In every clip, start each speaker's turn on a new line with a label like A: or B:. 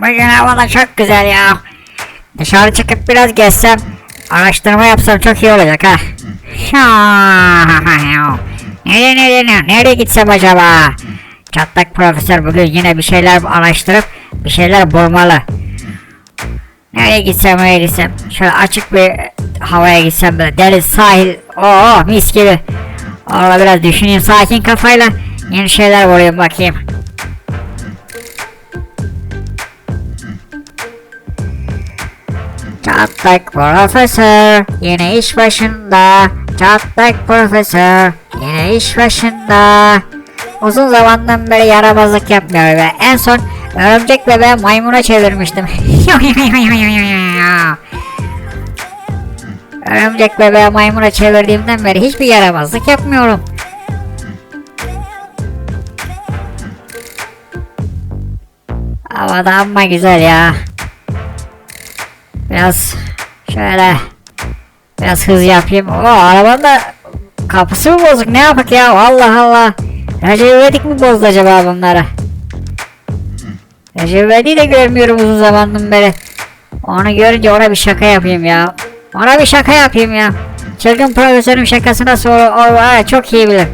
A: Bugün hava da çok güzel ya. Dışarı çıkıp biraz gezsem, araştırma yapsam çok iyi olacak ha. Nereye nereye nereye, nereye gitsem acaba? Çatlak profesör bugün yine bir şeyler araştırıp bir şeyler bulmalı. Nereye gitsem nereye gitsem şöyle açık bir havaya gitsem böyle deniz sahil oo mis gibi. Orada biraz düşüneyim sakin kafayla yeni şeyler bulayım bakayım. Çatlak profesör yine iş başında. Çatlak profesör yine iş başında. Uzun zamandan beri yaramazlık yapmıyor ve en son örümcek bebeği maymuna çevirmiştim. örümcek bebeği maymuna çevirdiğimden beri hiçbir yaramazlık yapmıyorum. Hava da güzel ya. Biraz şöyle biraz hız yapayım. O arabanın da kapısı mı bozuk ne yapak ya Allah Allah. Recep İvedik mi bozdu acaba bunları? Recep İvedik'i de görmüyorum uzun zamandan beri. Onu görünce ona bir şaka yapayım ya. Ona bir şaka yapayım ya. Çılgın profesörün şakası nasıl olur, o ya, çok iyi bilir.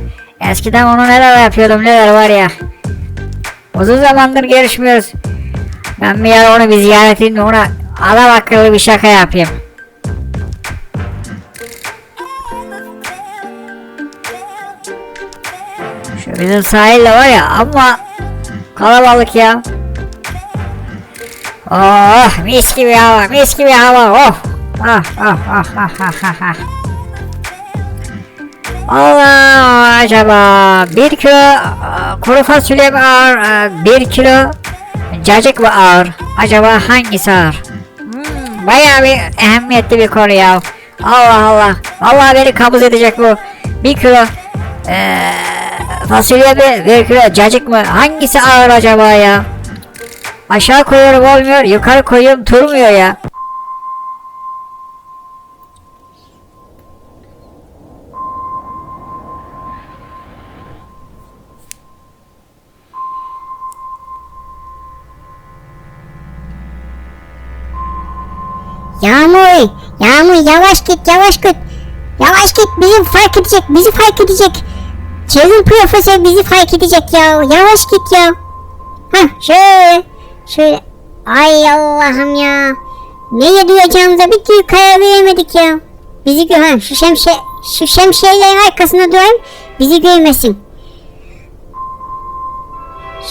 A: Eskiden onu neler yapıyordum neler var ya. Uzun zamandır görüşmüyoruz. Ben bir ara onu bir ziyaret edeyim de ona adam akıllı bir şaka yapayım. Şu bizim sahilde var ya ama kalabalık ya. Oh mis gibi hava mis gibi hava oh. Ah ah ah ah ah ah ah. Allah acaba bir kilo e, kuru fasulye mi ağır e, bir kilo cacık mı ağır acaba hangisi ağır bayağı bir ehemmiyetli bir konu ya. Allah Allah. Allah beni kabız edecek bu. Bir kilo e, fasulye mi bir kilo cacık mı? Hangisi ağır acaba ya? Aşağı koyuyorum olmuyor. Yukarı koyuyorum durmuyor ya
B: Yağmur, Yağmur yavaş git yavaş git. Yavaş git bizi fark edecek bizi fark edecek. Çevir profesör bizi fark edecek ya. Yavaş git ya. Hah şöyle. Şöyle. Ay Allah'ım ya. Neye duyacağımıza bir türlü karar veremedik ya. Bizi gör. Ha, şu şemsiye, şu şemsiyelerin arkasında durayım. Bizi görmesin.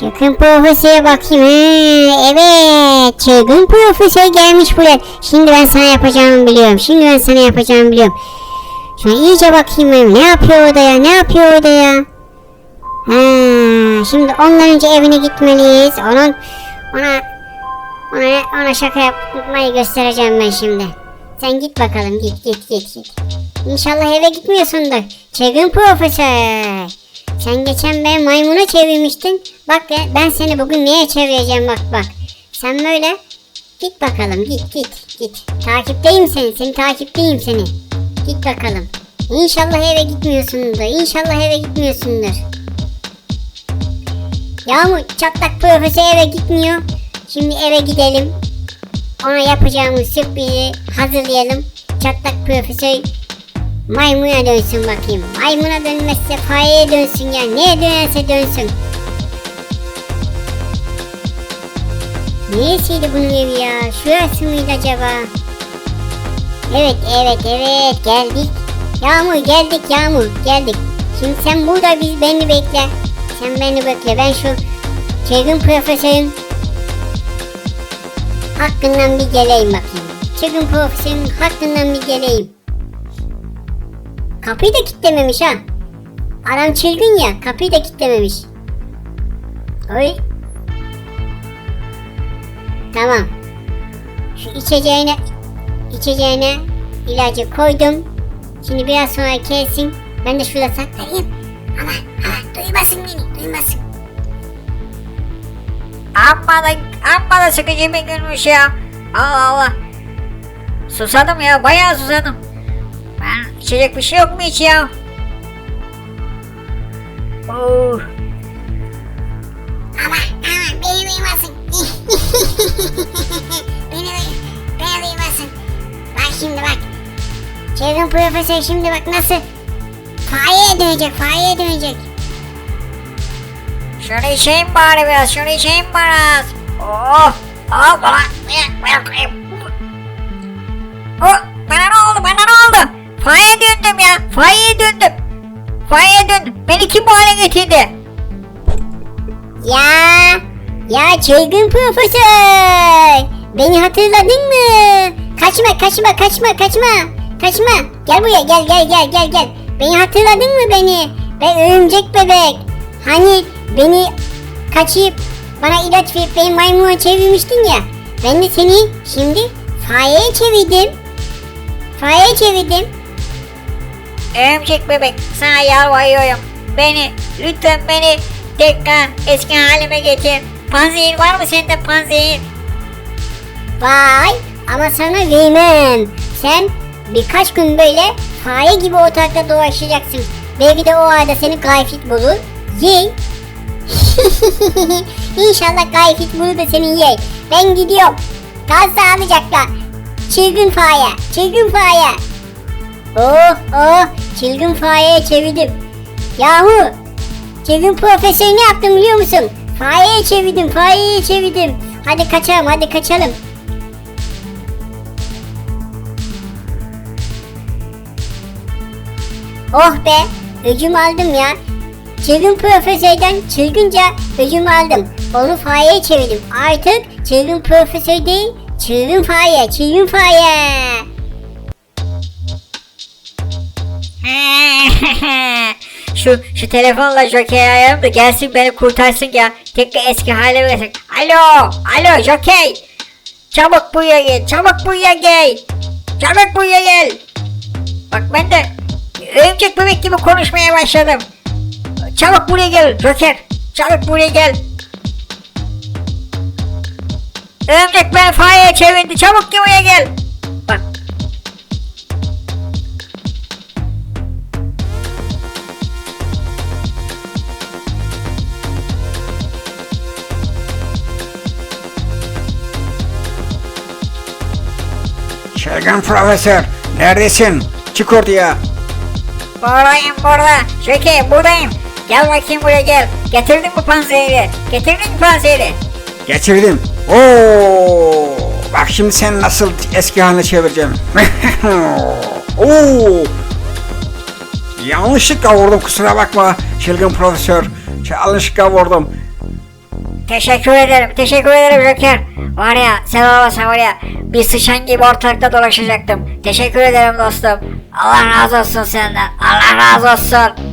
B: Çılgın profesöre bakayım. Ha, evet. Çılgın profesör gelmiş buraya. Şimdi ben sana yapacağımı biliyorum. Şimdi ben sana yapacağımı biliyorum. Şuna iyice bakayım ben. Ne yapıyor orada ya? Ne yapıyor orada ya? Ha, şimdi ondan önce evine gitmeliyiz. Onun ona ona ona şaka yapmayı göstereceğim ben şimdi. Sen git bakalım git git git git. İnşallah eve gitmiyorsundur. Çılgın profesör. Sen geçen ben maymuna çevirmiştin. Bak ya ben seni bugün neye çevireceğim bak bak. Sen böyle git bakalım git git git. Takipteyim seni seni takipteyim seni. Git bakalım. İnşallah eve gitmiyorsundur. İnşallah eve gitmiyorsundur. Yağmur çatlak profesör eve gitmiyor. Şimdi eve gidelim. Ona yapacağımız sürprizi hazırlayalım. Çatlak profesör Maymuna dönsün bakayım. Maymuna dönmezse fareye dönsün ya. Neye dönerse dönsün. Neresiydi bunun evi ya? Şurası mıydı acaba? Evet evet evet geldik. Yağmur geldik Yağmur geldik. Şimdi sen burada biz beni bekle. Sen beni bekle. Ben şu çılgın profesörün hakkından bir geleyim bakayım. Çılgın profesörün hakkından bir geleyim. Kapıyı da kilitlememiş ha. Adam çılgın ya kapıyı da kilitlememiş. Oy. Tamam. Şu içeceğine içeceğine ilacı koydum. Şimdi biraz sonra kelsin. Ben de şurada saklayayım. Ama ama duymasın beni duymasın.
A: Amma da, amma da sıkıcı bir günmüş ya. Allah Allah. Susadım ya bayağı susadım. İçecek bir şey yok mu hiç ya? Oh.
B: Ama ama beni duymasın. beni beni duymasın. Bak şimdi bak. Çılgın profesör şimdi bak nasıl fareye dönecek fareye dönecek.
A: Şunu içeyim bari biraz, şunu içeyim biraz. Oh, al bana. Oh, bana ne oldu, bana ne? Faya döndüm ya, faya döndüm. Faya döndüm. Beni kim bu hale getirdi?
B: Ya ya çılgın profesör. Beni hatırladın mı? Kaçma kaçma kaçma kaçma. Kaçma. Gel buraya gel gel gel gel gel. Beni hatırladın mı beni? Ben örümcek bebek. Hani beni kaçıp bana ilaç verip beni maymuna çevirmiştin ya. Ben de seni şimdi fareye çevirdim. Fareye çevirdim.
A: Örümcek bebek, sana yalvarıyorum. Beni, lütfen beni tekrar eski halime getir. Panzehir var mı sende panzehir?
B: Vay ama sana vermem. Sen birkaç gün böyle fare gibi ortalıkta dolaşacaksın. Belki de o arada seni gayfit bulur. Yey. İnşallah gayfit bulur da seni yey. Ben gidiyorum. Kaz sağlayacaklar. Çılgın fare. Çılgın fare. Oh oh çılgın fareye çevirdim. Yahu çılgın profesör ne yaptım biliyor musun? Fareye çevirdim fareye çevirdim. Hadi kaçalım hadi kaçalım. Oh be öcüm aldım ya. Çılgın profesörden çılgınca öcüm aldım. Onu fareye çevirdim. Artık çılgın profesör değil çılgın fare çılgın fare.
A: şu şu telefonla Jockey'i arayalım da gelsin beni kurtarsın ya. Tekrar eski halime getir. Alo, alo Jockey. Çabuk buraya gel, çabuk buraya gel. Çabuk buraya gel. Bak ben de örümcek bebek gibi konuşmaya başladım. Çabuk buraya gel Joker. Çabuk buraya gel. Örümcek beni fareye çevirdi. Çabuk buraya gel.
C: Çılgın profesör neredesin? Çık ortaya.
A: Buradayım burada. Şeki buradayım. Gel bakayım buraya gel. Getirdin mi panzehiri? Getirdin mi panzehiri?
C: Getirdim. Oo! Bak şimdi sen nasıl eski haline çevireceğim. Oo! Yanlışlıkla vurdum kusura bakma çılgın profesör. Yanlışlıkla vurdum.
A: Teşekkür ederim. Teşekkür ederim Joker. Var ya sen olmasan var ya bir sıçan gibi ortalıkta dolaşacaktım. Teşekkür ederim dostum. Allah razı olsun senden. Allah razı olsun.